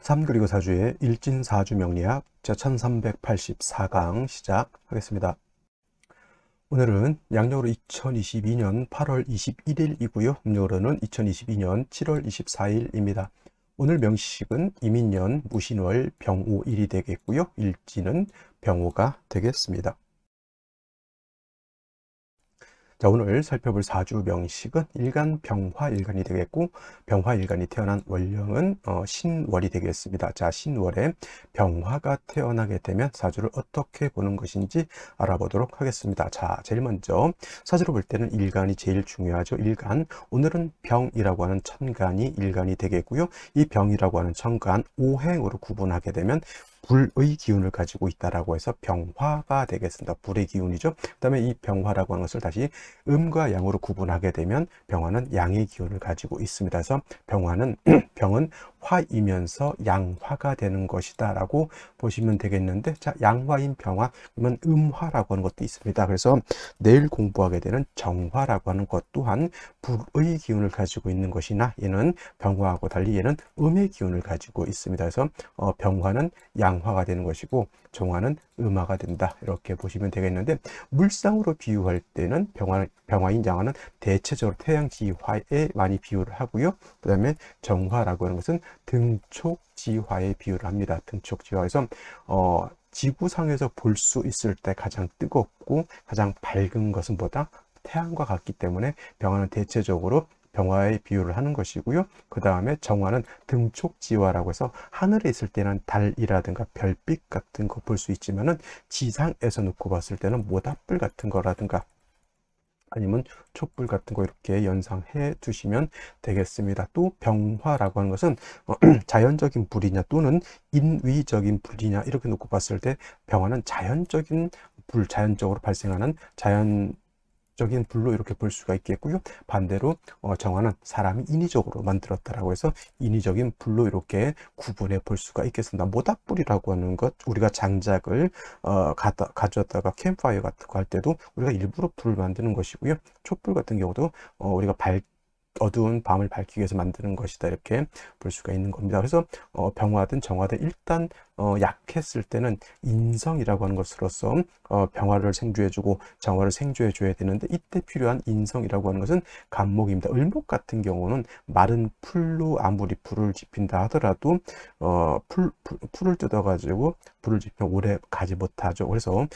삼그리고 사주의 일진사주 명리학 제1384강 시작하겠습니다. 오늘은 양력으로 2022년 8월 21일이고요. 음력으로는 2022년 7월 24일입니다. 오늘 명식은 이민년 무신월 병오일이 되겠고요. 일진은 병오가 되겠습니다. 자, 오늘 살펴볼 사주 명식은 일간 병화 일간이 되겠고 병화 일간이 태어난 월령은 어, 신월이 되겠습니다. 자, 신월에 병화가 태어나게 되면 사주를 어떻게 보는 것인지 알아보도록 하겠습니다. 자, 제일 먼저 사주로 볼 때는 일간이 제일 중요하죠. 일간. 오늘은 병이라고 하는 천간이 일간이 되겠고요. 이 병이라고 하는 천간 오행으로 구분하게 되면 불의 기운을 가지고 있다라고 해서 병화가 되겠습니다. 불의 기운이죠. 그다음에 이 병화라고 하는 것을 다시 음과 양으로 구분하게 되면 병화는 양의 기운을 가지고 있습니다. 그래서 병화는 병은 화이면서 양화가 되는 것이다 라고 보시면 되겠는데 자 양화인 병화 그러면 음화라고 하는 것도 있습니다. 그래서 내일 공부하게 되는 정화라고 하는 것 또한 불의 기운을 가지고 있는 것이나 얘는 병화하고 달리 얘는 음의 기운을 가지고 있습니다. 그래서 어, 병화는 양화가 되는 것이고 정화는 음화가 된다 이렇게 보시면 되겠는데 물상으로 비유할 때는 병화, 병화인 양화는 대체적으로 태양지화에 많이 비유를 하고요. 그 다음에 정화라 고 하는 것은 등촉 지화에 비유를 합니다. 등촉 지화에서 어, 지구상에서 볼 수 있을 때 가장 뜨겁고 가장 밝은 것은 보다 태양과 같기 때문에 병화는 대체적으로 병화에 비유를 하는 것이고요. 그 다음에 정화는 등촉지화라고 해서 하늘에 있을 때는 달이라든가 별빛 같은 거 볼 수 있지만은 지상에서 놓고 봤을 때는 모닥불 같은 거라든가 아니면 촛불 같은 거 이렇게 연상해 두시면 되겠습니다. 또 병화라고 하는 것은 어, 자연적인 불이냐 또는 인위적인 불이냐 이렇게 놓고 봤을 때 병화는 자연적인 불, 자연적으로 발생하는 자연 적인 불로 이렇게 볼 수가 있겠고요. 반대로 어, 정화는 사람이 인위적으로 만들었다라고 해서 인위적인 불로 이렇게 구분해 볼 수가 있겠습니다. 모닥불이라고 하는 것 우리가 장작을 어, 가져다가 캠파이어 같은 거 할 때도 우리가 일부러 불을 만드는 것이고요. 촛불 같은 경우도 어, 우리가 밝 어두운 밤을 밝히기 위해서 만드는 것이다 이렇게 볼 수가 있는 겁니다. 그래서 어, 병화든 정화든 일단 어, 약했을 때는 인성이라고 하는 것으로서 어, 병화를 생주해주고 정화를 생주해줘야 되는데 이때 필요한 인성이라고 하는 것은 간목입니다. 을목 같은 경우는 마른 풀로 아무리 불을 지핀다 하더라도 어, 풀, 풀, 풀을 뜯어가지고 불을 지피면 오래 가지 못하죠. 그래서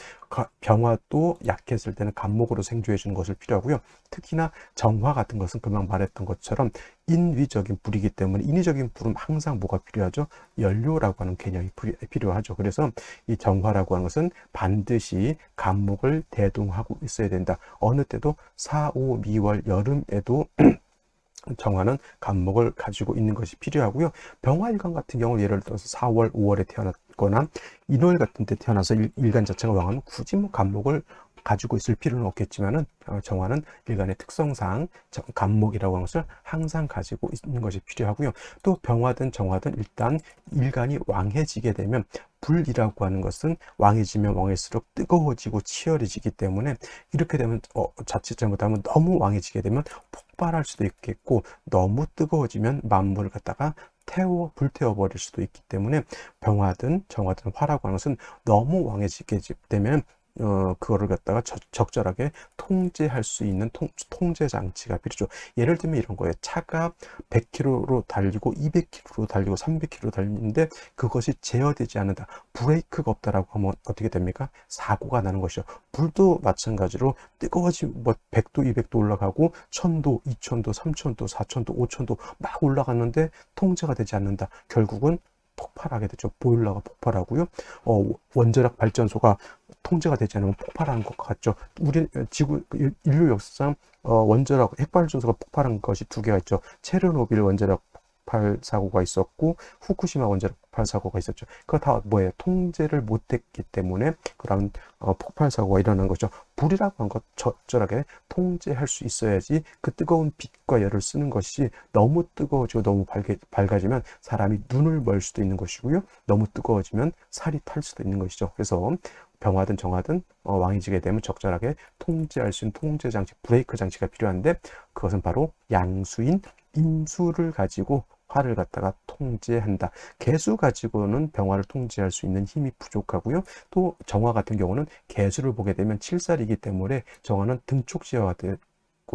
병화도 약했을 때는 간목으로 생주해 주는 것을 필요하고요. 특히나 정화 같은 것은 금방 말했던 것처럼 인위적인 불이기 때문에 인위적인 불은 항상 뭐가 필요하죠? 연료라고 하는 개념이 필요하죠. 그래서 이 정화라고 하는 것은 반드시 간목을 대동하고 있어야 된다. 어느 때도 4, 5, 미월 여름에도 정화는 간목을 가지고 있는 것이 필요하고요. 병화일간 같은 경우 예를 들어서 4월, 5월에 태어났거나 1월 같은 때 태어나서 일, 간 자체가 왕하면 굳이 뭐 간목을 가지고 있을 필요는 없겠지만은 어, 정화는 일간의 특성상 간목이라고 하는 것을 항상 가지고 있는 것이 필요하고요. 또 병화든 정화든 일단 일간이 왕해지게 되면 불이라고 하는 것은 왕해지면 왕일수록 뜨거워지고 치열해지기 때문에 이렇게 되면 어, 자칫 잘못하면 너무 왕해지게 되면 폭발할 수도 있겠고 너무 뜨거워지면 만물을 갖다가 태워 불태워 버릴 수도 있기 때문에 병화든 정화든 화라고 하는 것은 너무 왕해지게 되면 어, 그거를 갖다가 저, 적절하게 통제할 수 있는 통, 통제 장치가 필요죠. 예를 들면 이런 거예요. 차가 100km로 달리고 200km로 달리고 300km로 달리는데 그것이 제어되지 않는다. 브레이크가 없다라고 하면 어떻게 됩니까? 사고가 나는 것이죠. 불도 마찬가지로 뜨거워지 뭐 100도, 200도 올라가고 1000도, 2000도, 3000도, 4000도, 5000도 막 올라갔는데 통제가 되지 않는다. 결국은 폭발하게 되죠. 보일러가 폭발하고요. 어, 원자력 발전소가 통제가 되지 않으면 폭발하는 것 같죠. 우리 지구 인류 역사상 어, 원자력 핵발전소가 폭발한 것이 두 개가 있죠. 체르노빌 원자력 폭발 사고가 있었고 후쿠시마 원자력 폭발 사고가 있었죠. 그거 다 뭐예요? 통제를 못했기 때문에 그런 어, 폭발 사고가 일어난 거죠. 불이라고 한 것 적절하게 통제할 수 있어야지 그 뜨거운 빛과 열을 쓰는 것이 너무 뜨거워지고 너무 밝게, 밝아지면 사람이 눈을 멀 수도 있는 것이고요. 너무 뜨거워지면 살이 탈 수도 있는 것이죠. 그래서 병화든 정화든 어, 왕이 지게 되면 적절하게 통제할 수 있는 통제 장치, 브레이크 장치가 필요한데 그것은 바로 양수인 인수를 가지고 화를 갖다가 통제한다. 개수 가지고는 병화를 통제할 수 있는 힘이 부족하고요. 또 정화 같은 경우는 개수를 보게 되면 칠살이기 때문에 정화는 등촉지화가 되고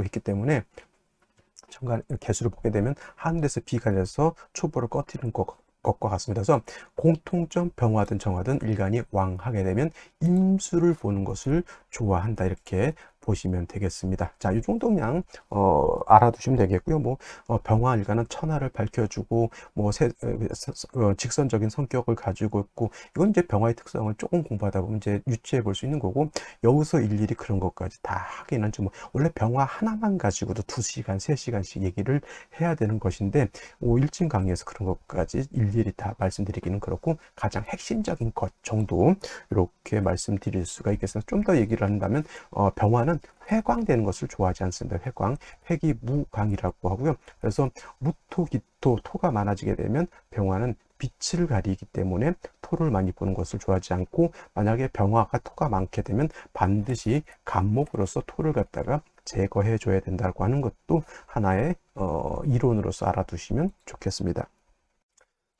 있기 때문에 정관 개수를 보게 되면 하늘에서 비가 내서 초보를 꺼트리는 것, 것과 같습니다. 그래서 공통점 병화든 정화든 일간이 왕하게 되면 임수를 보는 것을 좋아한다 이렇게 보시면 되겠습니다. 자, 이 정도 그냥 어, 알아두시면 되겠고요. 뭐 어, 병화 일간은 천하를 밝혀주고 뭐 세, 어, 직선적인 성격을 가지고 있고 이건 이제 병화의 특성을 조금 공부하다 보면 이제 유추해 볼 수 있는 거고 여기서 일일이 그런 것까지 다 하기는 좀 원래 병화 하나만 가지고도 2시간, 3시간씩 얘기를 해야 되는 것인데 뭐 일진 강의에서 그런 것까지 일일이 다 말씀드리기는 그렇고 가장 핵심적인 것 정도 이렇게 말씀드릴 수가 있겠습니다. 좀 더 얘기를 한다면 어, 병화는 회광되는 것을 좋아하지 않습니다. 회광, 회기 무광이라고 하고요. 그래서 무토, 기토, 토가 많아지게 되면 병화는 빛을 가리기 때문에 토를 많이 보는 것을 좋아하지 않고 만약에 병화가 토가 많게 되면 반드시 간목으로서 토를 갖다가 제거해 줘야 된다고 하는 것도 하나의 어, 이론으로서 알아두시면 좋겠습니다.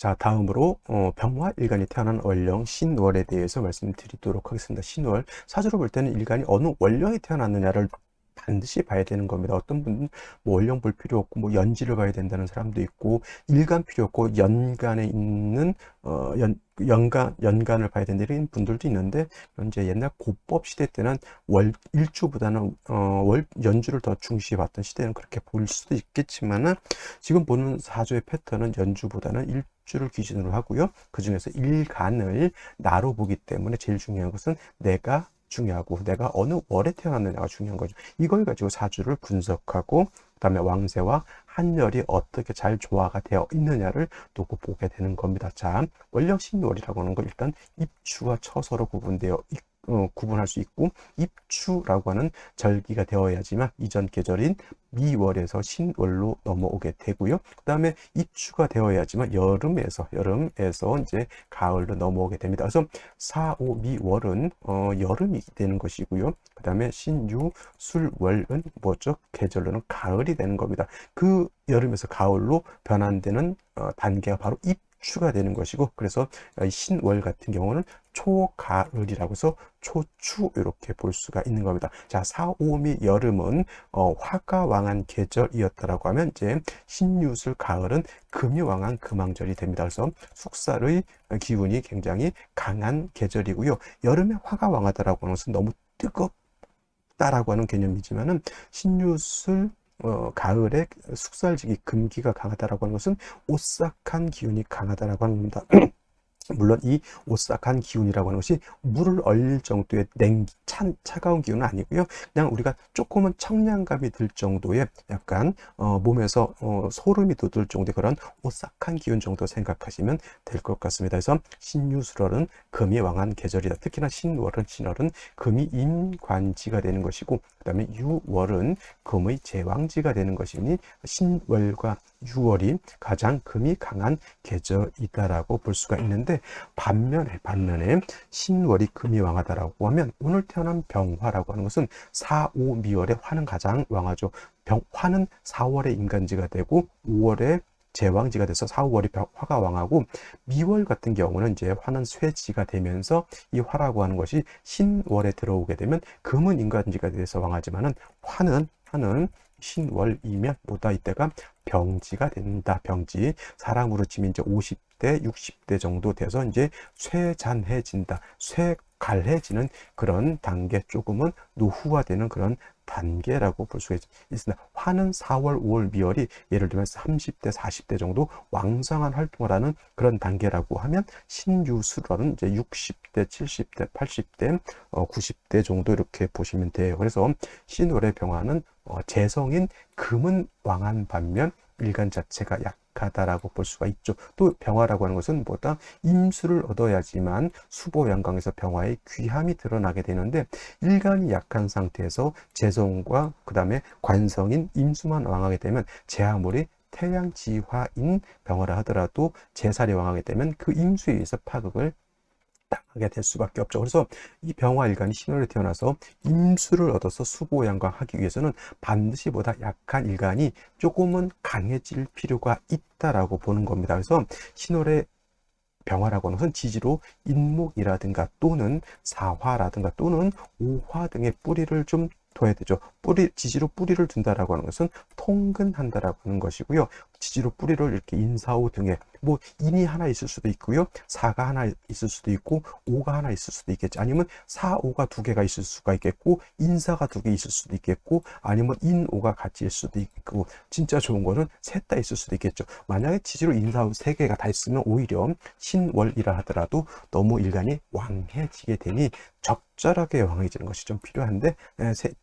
자, 다음으로 어, 병화 일간이 태어난 월령 신월에 대해서 말씀드리도록 하겠습니다. 신월 사주로 볼 때는 일간이 어느 월령이 태어났느냐를 반드시 봐야 되는 겁니다. 어떤 분은 뭐 월령 볼 필요 없고 뭐 연지를 봐야 된다는 사람도 있고 일간 필요 없고 연간에 있는 어, 연, 연간 연간을 봐야 된다 이런 분들도 있는데 현재 옛날 고법 시대 때는 월 일주보다는 어, 월 연주를 더 중시해 봤던 시대는 그렇게 볼 수도 있겠지만은 지금 보는 사주의 패턴은 연주보다는 일 주를 기준으로 하고요. 그 중에서 일간을 나로 보기 때문에 제일 중요한 것은 내가 중요하고 내가 어느 월에 태어났느냐가 중요한 거죠. 이걸 가지고 사주를 분석하고 그다음에 왕세와 한열이 어떻게 잘 조화가 되어 있느냐를 두고 보게 되는 겁니다. 자, 원령신월이라고 하는 건 일단 입추와 처서로 구분되어 있고 어, 구분할 수 있고 입추라고 하는 절기가 되어야지만 이전 계절인 미월에서 신월로 넘어오게 되고요. 그 다음에 입추가 되어야지만 여름에서 여름에서 이제 가을로 넘어오게 됩니다. 그래서 4, 5, 미월은 어, 여름이 되는 것이고요. 그 다음에 신유, 술월은 뭐죠? 계절로는 가을이 되는 겁니다. 그 여름에서 가을로 변환되는 어, 단계가 바로 입 추가 되는 것이고 그래서 신월 같은 경우는 초가을이라고 해서 초추 이렇게 볼 수가 있는 겁니다. 자, 4, 5미 여름은 어, 화가 왕한 계절이었다라고 하면 이제 신유술 가을은 금이 왕한 금왕절이 됩니다. 그래서 숙살의 기운이 굉장히 강한 계절이고요. 여름에 화가 왕하다라고 하는 것은 너무 뜨겁 다라고 하는 개념이지만은 신유술 어, 가을에 숙살지기 금기가 강하다라고 하는 것은 오싹한 기운이 강하다라고 하는 겁니다. 물론 이 오싹한 기운이라고 하는 것이 물을 얼릴 정도의 냉, 찬, 차가운 기운은 아니고요. 그냥 우리가 조금은 청량감이 들 정도의 약간 어, 몸에서 어, 소름이 돋을 정도의 그런 오싹한 기운 정도 생각하시면 될 것 같습니다. 그래서 신유술월은 금이 왕한 계절이다. 특히나 신월은 신월은 금이 임관지가 되는 것이고 그 다음에 유월은 금의 제왕지가 되는 것이니 신월과 6월이 가장 금이 강한 계절이다라고 볼 수가 있는데 반면에 반면에 신월이 금이 왕하다라고 하면 오늘 태어난 병화라고 하는 것은 4, 5 미월에 화는 가장 왕하죠. 병, 화는 4월에 인간지가 되고 5월에 제왕지가 돼서 4, 5월이 화가 왕하고 미월 같은 경우는 이제 화는 쇠지가 되면서 이 화라고 하는 것이 신월에 들어오게 되면 금은 인간지가 돼서 왕하지만은 화는 화는 신월이면 뭐다 이때가 병지가 된다. 병지. 사람으로 치면 이제 50대, 60대 정도 돼서 이제 쇠잔해진다. 쇠갈해지는 그런 단계 조금은 노후화되는 그런 단계라고 볼 수가 있습니다. 화는 4월, 5월, 미월이 예를 들면 30대, 40대 정도 왕성한 활동을 하는 그런 단계라고 하면 신유술월은 이제 60대, 70대, 80대, 어, 90대 정도 이렇게 보시면 돼요. 그래서 신월의 병화는 어, 재성인 금은 왕한 반면 일간 자체가 약 하다라고 볼 수가 있죠. 또 병화라고 하는 것은 뭐다? 임수를 얻어야지만 수보 양강에서 병화의 귀함이 드러나게 되는데 일간이 약한 상태에서 재성과 그 다음에 관성인 임수만 왕하게 되면 제 아무리 태양지화인 병화라 하더라도 제살이 왕하게 되면 그 임수에 의해서 파극을 당하게 될 수밖에 없죠. 그래서 이 병화 일간이 신월에 태어나서 임수를 얻어서 수보양광하기 위해서는 반드시 보다 약한 일간이 조금은 강해질 필요가 있다라고 보는 겁니다. 그래서 신월의 병화라고 하는 것은 지지로 인목이라든가 또는 사화라든가 또는 오화 등의 뿌리를 좀 둬야 되죠. 뿌리, 지지로 뿌리를 둔다라고 하는 것은 통근한다라고 하는 것이고요. 지지로 뿌리를 이렇게 인사오 등에 뭐 인이 하나 있을 수도 있고요. 사가 하나 있을 수도 있고 오가 하나 있을 수도 있겠죠. 아니면 사, 오가 두 개가 있을 수가 있겠고 인사가 두 개 있을 수도 있겠고 아니면 인, 오가 같이 있을 수도 있고 진짜 좋은 거는 셋 다 있을 수도 있겠죠. 만약에 지지로 인사오 세 개가 다 있으면 오히려 신월이라 하더라도 너무 일간이 왕해지게 되니 적절하게 왕해지는 것이 좀 필요한데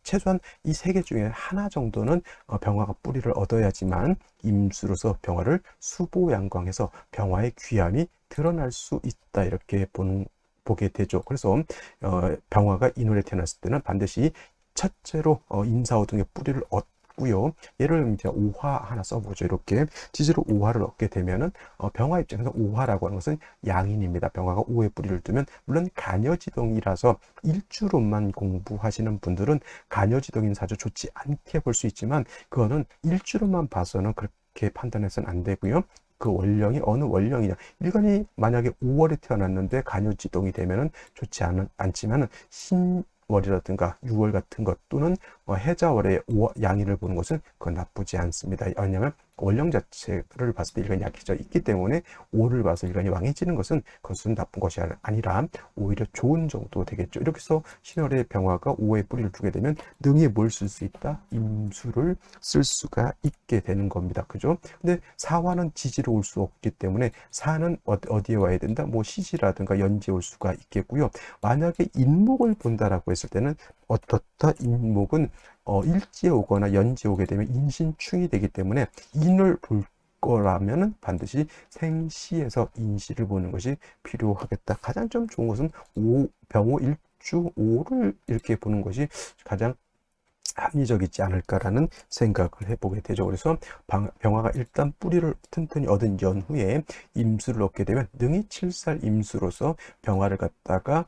최소한 이 세 개 중에 하나 정도는 어, 병화가 뿌리를 얻어야지만 임수 로서 병화를 수보양광해서 병화의 귀함이 드러날 수 있다 이렇게 보는 보게 되죠. 그래서 어, 병화가 인월에 태어났을 때는 반드시 첫째로 어, 인사오 등의 뿌리를 얻고요. 예를 이제 오화 하나 써보죠. 이렇게 지지로 오화를 얻게 되면은 어, 병화 입장에서 오화라고 하는 것은 양인입니다. 병화가 오의 뿌리를 두면 물론 간여지동이라서 일주로만 공부하시는 분들은 간여지동인 사주 좋지 않게 볼 수 있지만 그거는 일주로만 봐서는 그렇게 판단해서는 안 되고요. 그 원령이 어느 원령이냐. 일간이 만약에 5월에 태어났는데 간요지동이 되면은 좋지 않, 않지만은 신 월이라든가 6월 같은 것 또는 뭐 해자월에 양일을 보는 것은 그건 나쁘지 않습니다. 왜냐하면 원령 자체를 봤을 때 일간이 약해져 있기 때문에 오를 봐서 일간이 왕해지는 것은 그것은 나쁜 것이 아니라 오히려 좋은 정도 되겠죠. 이렇게 해서 신월의 병화가 오에 뿌리를 두게 되면 능히 뭘쓸 수 있다? 임수를 쓸 수가 있게 되는 겁니다. 그죠? 근데 사화는 지지로 올 수 없기 때문에 사는 어디에 와야 된다? 뭐 시지라든가 연지에 올 수가 있겠고요. 만약에 인목을 본다라고 했을 때는 어떻다 인목은 어, 일지에 오거나 연지에 오게 되면 인신충이 되기 때문에 인을 볼 거라면 반드시 생시에서 인시를 보는 것이 필요하겠다. 가장 좀 좋은 것은 오, 병호 일주 오를 이렇게 보는 것이 가장 합리적이지 않을까라는 생각을 해보게 되죠. 그래서 병화가 일단 뿌리를 튼튼히 얻은 연후에 임수를 얻게 되면 능히 칠살 임수로서 병화를 갖다가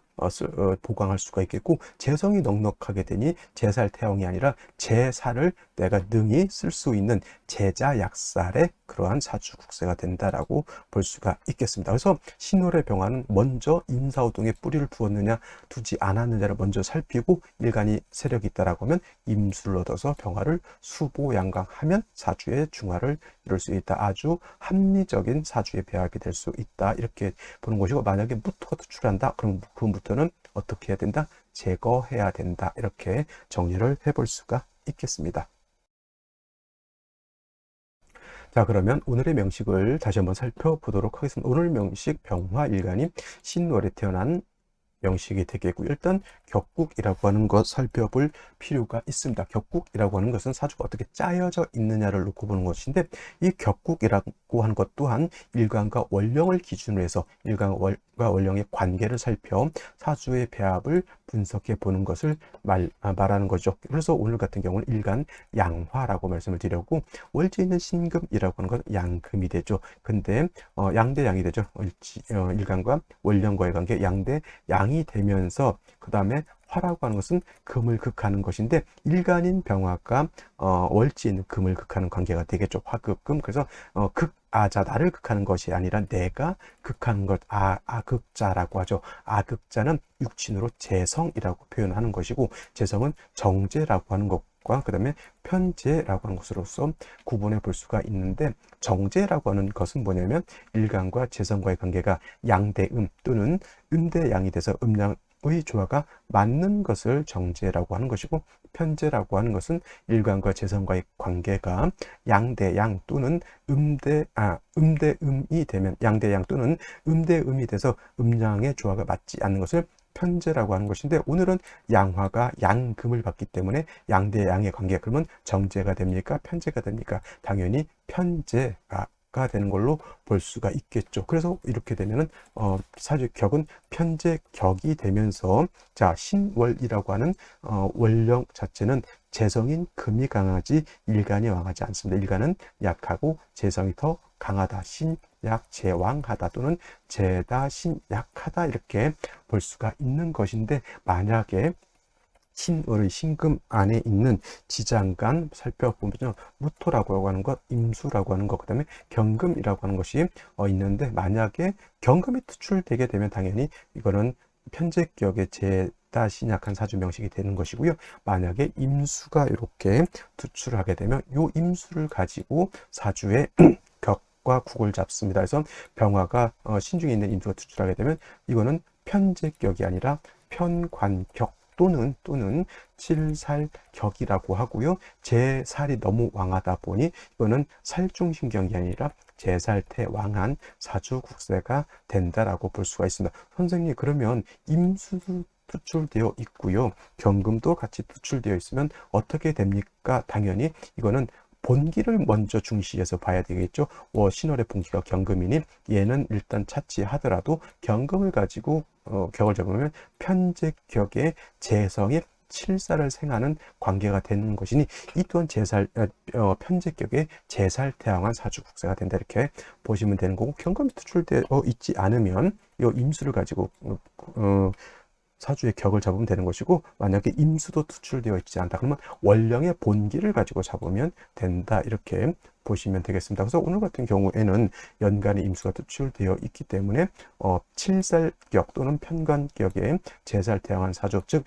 보강할 수가 있겠고 재성이 넉넉하게 되니 제살 태형이 아니라 제살을 내가 능히 쓸 수 있는 제자 약살의 그러한 사주국세가 된다라고 볼 수가 있겠습니다. 그래서 신월의 병화는 먼저 인사우동에 뿌리를 두었느냐 두지 않았느냐를 먼저 살피고 일간이 세력이 있다라고 하면 임수를 얻어서 병화를 수보양강하면 사주의 중화를 이룰 수 있다. 아주 합리적인 사주의 배합이 될 수 있다. 이렇게 보는 것이고 만약에 무토가 투출한다. 그럼 그 무토는 어떻게 해야 된다? 제거해야 된다. 이렇게 정리를 해볼 수가 있겠습니다. 자 그러면 오늘의 명식을 다시 한번 살펴보도록 하겠습니다. 오늘 명식 병화일간이 신월에 태어난 명식이 되겠고 일단 격국이라고 하는 것 살펴볼 필요가 있습니다. 격국이라고 하는 것은 사주가 어떻게 짜여져 있느냐를 놓고 보는 것인데 이 격국이라고 하는 것 또한 일간과 원령을 기준으로 해서 일간과 원령의 관계를 살펴 사주의 배합을 분석해 보는 것을 말, 아, 말하는 거죠. 그래서 오늘 같은 경우는 일간 양화라고 말씀을 드렸고 월지 있는 신금이라고 하는 건 양금이 되죠. 근데 어, 양대 양이 되죠. 일지, 어, 일간과 원령과의 관계 양대 양이 되면서 그 다음에 화라고 하는 것은 금을 극하는 것인데 일간인 병화가 어, 월지인 금을 극하는 관계가 되겠죠. 화극금. 그래서 어, 극 아자 나를 극하는 것이 아니라 내가 극하는 것 아, 아극자라고 하죠. 아극자는 육친으로 재성이라고 표현하는 것이고 재성은 정제라고 하는 것과 그 다음에 편제라고 하는 것으로서 구분해 볼 수가 있는데 정제라고 하는 것은 뭐냐면 일간과 재성과의 관계가 양대음 또는 음대양이 돼서 음양 의 조화가 맞는 것을 정제라고 하는 것이고 편제라고 하는 것은 일관과 재성과의 관계가 양대 양 또는 음대 아 음대 음이 되면 양대 양 또는 음대 음이 돼서 음양의 조화가 맞지 않는 것을 편제라고 하는 것인데 오늘은 양화가 양금을 받기 때문에 양대 양의 관계 그러면 정제가 됩니까? 편제가 됩니까? 당연히 편제가 가 되는 걸로 볼 수가 있겠죠. 그래서 이렇게 되면은 어, 사주격은 편제 격이 되면서 자 신월이라고 하는 어, 월령 자체는 재성인 금이 강하지 일간이 왕하지 않습니다. 일간은 약하고 재성이 더 강하다. 신약 제왕하다 또는 제다 신약하다 이렇게 볼 수가 있는 것인데 만약에 신월의 신금 안에 있는 지장간 살펴보면요. 무토라고 하는 것, 임수라고 하는 것, 그 다음에 경금이라고 하는 것이 어, 있는데 만약에 경금이 투출되게 되면 당연히 이거는 편제격의 제다 신약한 사주 명식이 되는 것이고요. 만약에 임수가 이렇게 투출하게 되면 이 임수를 가지고 사주의 격과 국을 잡습니다. 그래서 병화가 어, 신중에 있는 임수가 투출하게 되면 이거는 편제격이 아니라 편관격 또는 또는 칠살격이라고 하고요. 제 살이 너무 왕하다 보니 이거는 살중신경이 아니라 제살태 왕한 사주국세가 된다라고 볼 수가 있습니다. 선생님 그러면 임수도 투출되어 있고요. 경금도 같이 투출되어 있으면 어떻게 됩니까? 당연히 이거는 본기를 먼저 중시해서 봐야 되겠죠. 워 신월의 본기가 경금이니 얘는 일단 차치하더라도 경금을 가지고 어, 격을 잡으면 편제격의 재성이 칠살을 생하는 관계가 되는 것이니 이 또한 제살 어, 어 편제격의 제살 태양한 사주 국세가 된다 이렇게 보시면 되는 거고 경금이 투출되어 있지 않으면 이 임수를 가지고 어, 어 사주의 격을 잡으면 되는 것이고 만약에 임수도 투출되어 있지 않다 그러면 원령의 본기를 가지고 잡으면 된다 이렇게 보시면 되겠습니다. 그래서 오늘 같은 경우에는 연간의 임수가 투출되어 있기 때문에 어, 칠살격 또는 편관격의 제살 태양한 사주 즉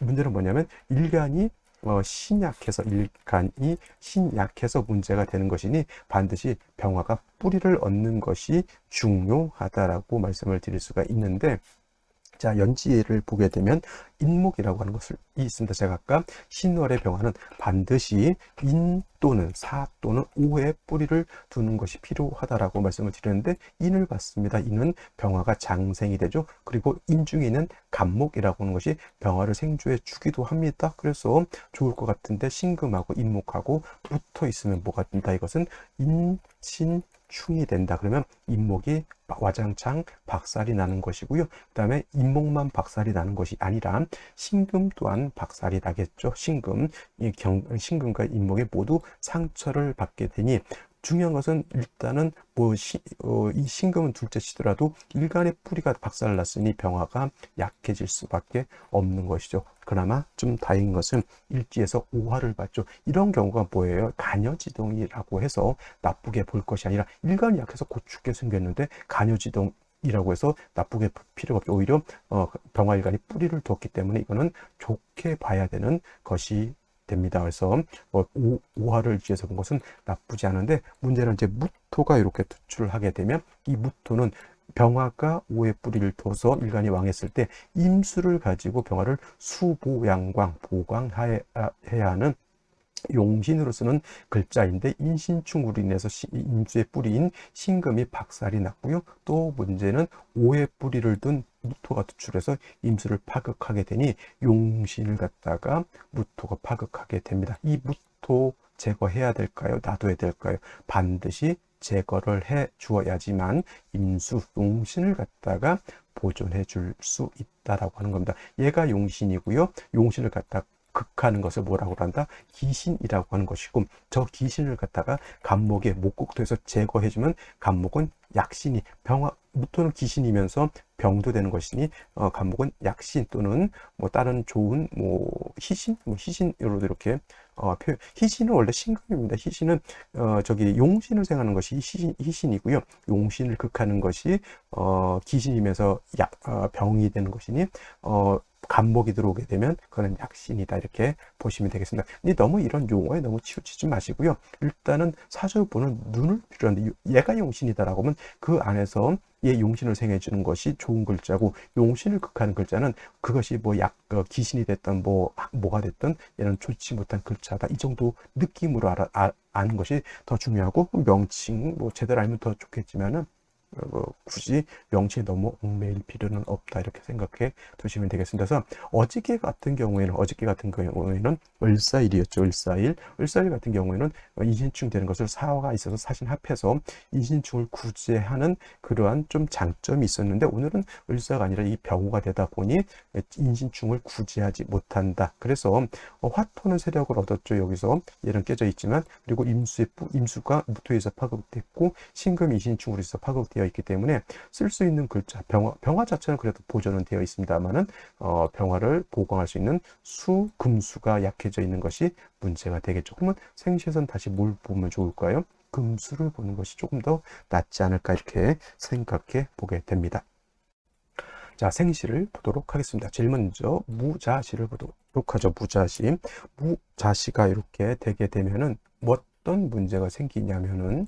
문제는 뭐냐면 일간이 어, 신약해서 일간이 신약해서 문제가 되는 것이니 반드시 병화가 뿌리를 얻는 것이 중요하다라고 말씀을 드릴 수가 있는데 자, 연지를 보게 되면 인목이라고 하는 것이 있습니다. 제가 아까 신월의 병화는 반드시 인 또는 사 또는 오의 뿌리를 두는 것이 필요하다라고 말씀을 드렸는데 인을 봤습니다. 인은 병화가 장생이 되죠. 그리고 인 중에 있는 간목이라고 하는 것이 병화를 생주해 주기도 합니다. 그래서 좋을 것 같은데 신금하고 인목하고 붙어 있으면 뭐가 된다? 이것은 인, 신, 충이 된다 그러면 잇목이 와장창 박살이 나는 것이고요. 그 다음에 잇목만 박살이 나는 것이 아니라 신금 또한 박살이 나겠죠. 신금, 이 경, 신금과 잇목이 모두 상처를 받게 되니 중요한 것은 일단은 뭐 시, 어, 이 신금은 둘째치더라도 일간의 뿌리가 박살났으니 병화가 약해질 수밖에 없는 것이죠. 그나마 좀 다행인 것은 일지에서 오화를 받죠. 이런 경우가 뭐예요? 간여지동이라고 해서 나쁘게 볼 것이 아니라 일간이 약해서 곧 죽게 생겼는데 간여지동 이라고 해서 나쁘게 볼 필요가 없죠. 오히려 어, 병화일간이 뿌리를 뒀기 때문에 이거는 좋게 봐야 되는 것이 됩니다. 그래서 뭐 오, 오화를 지어서 본 것은 나쁘지 않은데 문제는 이제 무토가 이렇게 투출을 하게 되면 이 무토는 병화가 오의 뿌리를 둬서 일간이 왕했을 때 임수를 가지고 병화를 수보양광 보광해야 하는 용신으로 쓰는 글자인데 인신충으로 인해서 임수의 뿌리인 신금이 박살이 났고요. 또 문제는 오의 뿌리를 둔 무토가 투출해서 임수를 파극하게 되니 용신을 갖다가 무토가 파극하게 됩니다. 이 무토 제거해야 될까요? 놔둬야 될까요? 반드시 제거를 해 주어야지만 임수, 용신을 갖다가 보존해 줄 수 있다라고 하는 겁니다. 얘가 용신이고요. 용신을 갖다 극하는 것을 뭐라고 한다? 기신이라고 하는 것이고 저 기신을 갖다가 감목의 목국토에서 제거해주면 감목은 약신이 병화 무토는 기신이면서 병도 되는 것이니 어, 감목은 약신 또는 뭐 다른 좋은 뭐 희신 뭐 희신으로도 이렇게 어, 표현. 희신은 원래 신금입니다. 희신은 어, 저기 용신을 생하는 것이 희신, 희신이고요. 용신을 극하는 것이 어, 기신이면서 약 어, 병이 되는 것이니 어, 간목이 들어오게 되면 그거는 약신이다 이렇게 보시면 되겠습니다. 근데 너무 이런 용어에 너무 치우치지 마시고요. 일단은 사주 보는 눈을 필요한데 얘가 용신이다라고 하면 그 안에서 얘 용신을 생해 주는 것이 좋은 글자고 용신을 극하는 글자는 그것이 뭐약 어, 귀신이 됐던 뭐 뭐가 됐든 얘는 좋지 못한 글자다 이 정도 느낌으로 알아, 아, 아는 것이 더 중요하고 명칭 뭐 제대로 알면 더 좋겠지만은 어, 굳이 명치에 너무 얽매일 필요는 없다 이렇게 생각해 두시면 되겠습니다. 그래서 어저께 같은 경우에는 어저께 같은 경우에는 을사일이었죠. 을사일. 을사일 같은 경우에는 인신충 되는 것을 사화가 있어서 사신 합해서 인신충을 구제하는 그러한 좀 장점이 있었는데 오늘은 을사가 아니라 이 병호가 되다 보니 인신충을 구제하지 못한다. 그래서 어, 화토는 세력을 얻었죠. 여기서 얘는 깨져 있지만 그리고 임수의 뿌- 임수가 무토에서 파급됐고 신금이 인신충으로 있어 파급되어 있기 때문에 쓸 수 있는 글자 병화 병화 자체는 그래도 보존은 되어 있습니다만은 어, 병화를 보강할 수 있는 수 금수가 약해져 있는 것이 문제가 되겠죠. 그러면 생시에선 다시 뭘 보면 좋을까요? 금수를 보는 것이 조금 더 낫지 않을까 이렇게 생각해 보게 됩니다. 자, 생시를 보도록 하겠습니다. 제일 먼저 무자시를 보도록 하죠. 무자시. 무자시가 이렇게 되게 되면은 뭐 어떤 문제가 생기냐면은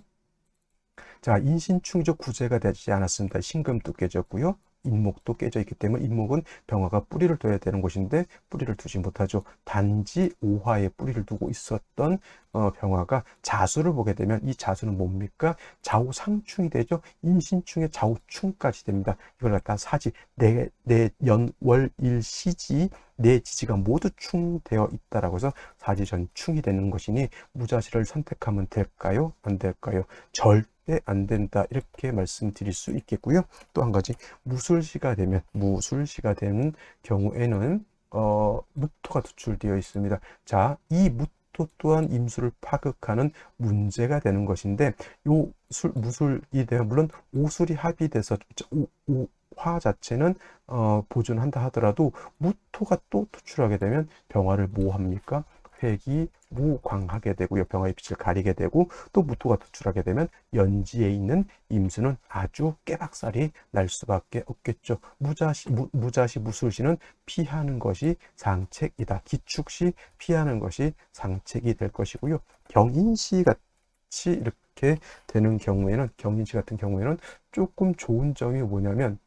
자, 인신충적 구제가 되지 않았습니다. 신금도 깨졌고요. 인목도 깨져 있기 때문에 인목은 병화가 뿌리를 둬야 되는 곳인데 뿌리를 두지 못하죠. 단지 오화에 뿌리를 두고 있었던 어, 병화가 자수를 보게 되면 이 자수는 뭡니까? 좌우상충이 되죠. 인신충의 좌우충까지 됩니다. 이걸 갖다 사지 내 내 연월일 시지 내 지지가 모두 충되어 있다라고 해서 사지전충이 되는 것이니 무자시를 선택하면 될까요? 안 될까요? 절 대 안 된다 이렇게 말씀드릴 수 있겠고요. 또 한 가지 무술시가 되면 무술시가 되는 경우에는 어, 무토가 투출되어 있습니다. 자, 이 무토 또한 임수를 파극하는 문제가 되는 것인데 요 술, 무술이 되면 물론 오술이 합의돼서 오, 오, 화 자체는 어, 보존한다 하더라도 무토가 또 투출하게 되면 병화를 뭐 합니까? 획이 무광하게 되고요. 병화의 빛을 가리게 되고 또 무토가 투출하게 되면 연지에 있는 임수는 아주 깨박살이 날 수밖에 없겠죠. 무자시, 무, 무자시 무술시는 피하는 것이 상책이다. 기축시 피하는 것이 상책이 될 것이고요. 경인시 같이 이렇게 되는 경우에는 경인시 같은 경우에는 조금 좋은 점이 뭐냐면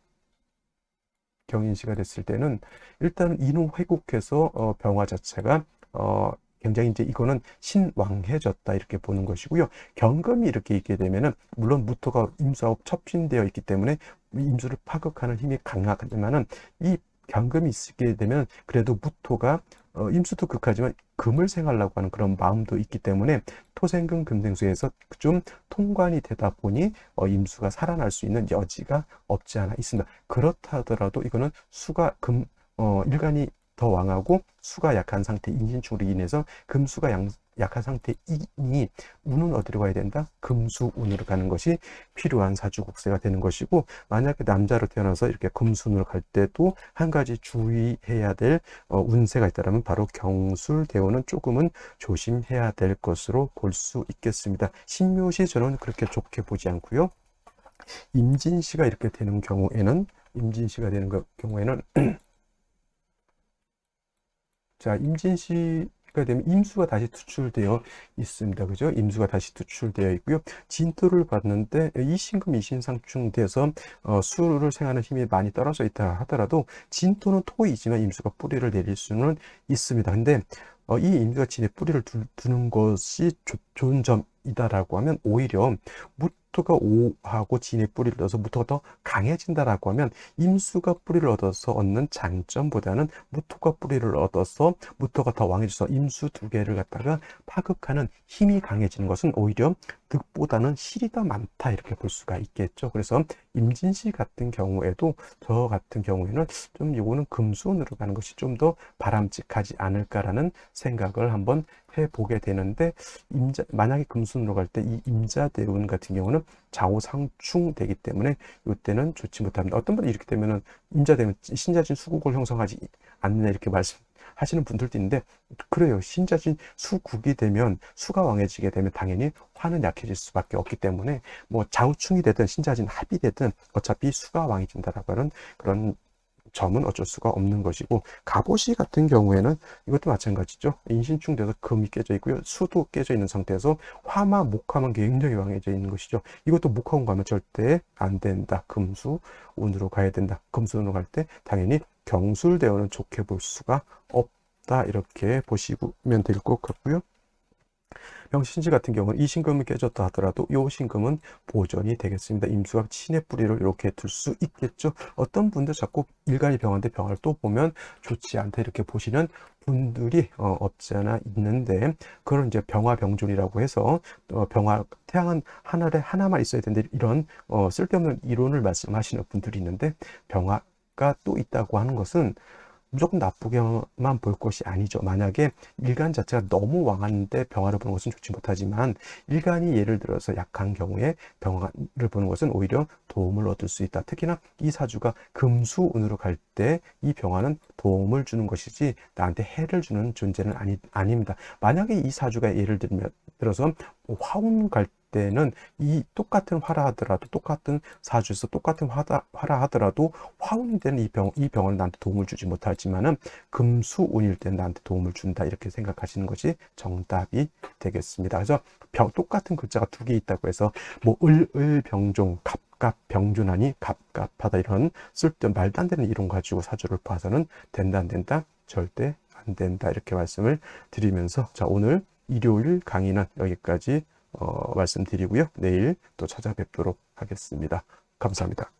경인시가 됐을 때는 일단 인후 회국해서 어, 병화 자체가 어, 굉장히 이제 이거는 신왕해졌다 이렇게 보는 것이고요. 경금이 이렇게 있게 되면은 물론 무토가 임수하고 첩신되어 있기 때문에 임수를 파극하는 힘이 강하지만은 이 경금이 있게 되면 그래도 무토가 어, 임수도 극하지만 금을 생하려고 하는 그런 마음도 있기 때문에 토생금 금생수에서 좀 통관이 되다 보니 어, 임수가 살아날 수 있는 여지가 없지 않아 있습니다. 그렇다 하더라도 이거는 수가 금 어, 일간이 더 왕하고 수가 약한 상태 인신충으로 인해서 금수가 양, 약한 상태이니 운은 어디로 가야 된다? 금수운으로 가는 것이 필요한 사주국세가 되는 것이고 만약에 남자로 태어나서 이렇게 금수운으로 갈 때도 한 가지 주의해야 될 어, 운세가 있다면 바로 경술대오는 조금은 조심해야 될 것으로 볼 수 있겠습니다. 신묘시 저는 그렇게 좋게 보지 않고요. 임진시가 이렇게 되는 경우에는 임진시가 되는 거- 경우에는 자, 임진시가 되면 임수가 다시 투출되어 있습니다. 그죠? 임수가 다시 투출되어 있고요. 진토를 봤는데 이 신금 이신상충 돼서 어, 수를 생하는 힘이 많이 떨어져 있다 하더라도 진토는 토이지만 임수가 뿌리를 내릴 수는 있습니다. 근데 어, 이 임수가 진에 뿌리를 두, 두는 것이 조- 좋은 점이다라고 하면 오히려 무 토가 오하고 진에 뿌리를 넣어서 무토가 더 강해진다라고 하면 임수가 뿌리를 얻어서 얻는 장점보다는 무토가 뿌리를 얻어서 무토가 더 왕해져서 임수 두 개를 갖다가 파극하는 힘이 강해지는 것은 오히려 득보다는 실이 더 많다 이렇게 볼 수가 있겠죠. 그래서 임진시 같은 경우에도 저 같은 경우에는 좀 이거는 금수운으로 가는 것이 좀 더 바람직하지 않을까라는 생각을 한번 해보게 되는데 임자 만약에 금수운으로 갈 때 이 임자대운 같은 경우는 좌우상충 되기 때문에 이때는 좋지 못합니다. 어떤 분은 이렇게 되면은 임자되면 신자진 수국을 형성하지 않느냐 이렇게 말씀 하시는 분들도 있는데 그래요. 신자진 수국이 되면 수가 왕해지게 되면 당연히 화는 약해질 수밖에 없기 때문에 뭐 좌우충이 되든 신자진 합이 되든 어차피 수가 왕해진다라고 하는 그런 점은 어쩔 수가 없는 것이고 갑옷이 같은 경우에는 이것도 마찬가지죠. 인신충 돼서 금이 깨져 있고요. 수도 깨져 있는 상태에서 화마, 목화만 굉장히 왕해져 있는 것이죠. 이것도 목화운 가면 절대 안 된다. 금수 운으로 가야 된다. 금수운으로 갈 때 당연히 경술대어는 좋게 볼 수가 없다. 이렇게 보시면 될 것 같고요. 명신지 같은 경우는 이 신금이 깨졌다 하더라도 이 신금은 보존이 되겠습니다. 임수가 친의 뿌리를 이렇게 둘 수 있겠죠. 어떤 분들 자꾸 일간이 병한데 병을 또 보면 좋지 않다 이렇게 보시는 분들이 어, 없지 않아 있는데 그런 이제 병화 병존이라고 해서 어, 병화 태양은 하늘에 하나만 있어야 되는데 이런 어, 쓸데없는 이론을 말씀하시는 분들이 있는데 병화가 또 있다고 하는 것은 무조건 나쁘게만 볼 것이 아니죠. 만약에 일간 자체가 너무 왕한데 병화를 보는 것은 좋지 못하지만 일간이 예를 들어서 약한 경우에 병화를 보는 것은 오히려 도움을 얻을 수 있다. 특히나 이 사주가 금수운으로 갈 때 이 병화는 도움을 주는 것이지 나한테 해를 주는 존재는 아니, 아닙니다. 만약에 이 사주가 예를 들면 들어서 화운 갈 때는 이 똑같은 화라 하더라도 똑같은 사주에서 똑같은 화다, 화라 하더라도 화운이 되는 이 병, 이 병은 나한테 도움을 주지 못하지만은 금수운일 때는 나한테 도움을 준다 이렇게 생각하시는 것이 정답이 되겠습니다. 그래서 병, 똑같은 글자가 두 개 있다고 해서 뭐 을, 을, 병종, 갑갑, 병준하니 갑갑하다 이런 쓸데 말도 안 되는 이론 가지고 사주를 봐서는 된다 안 된다 절대 안 된다 이렇게 말씀을 드리면서 자 오늘 일요일 강의는 여기까지 어, 말씀드리고요. 내일 또 찾아뵙도록 하겠습니다. 감사합니다.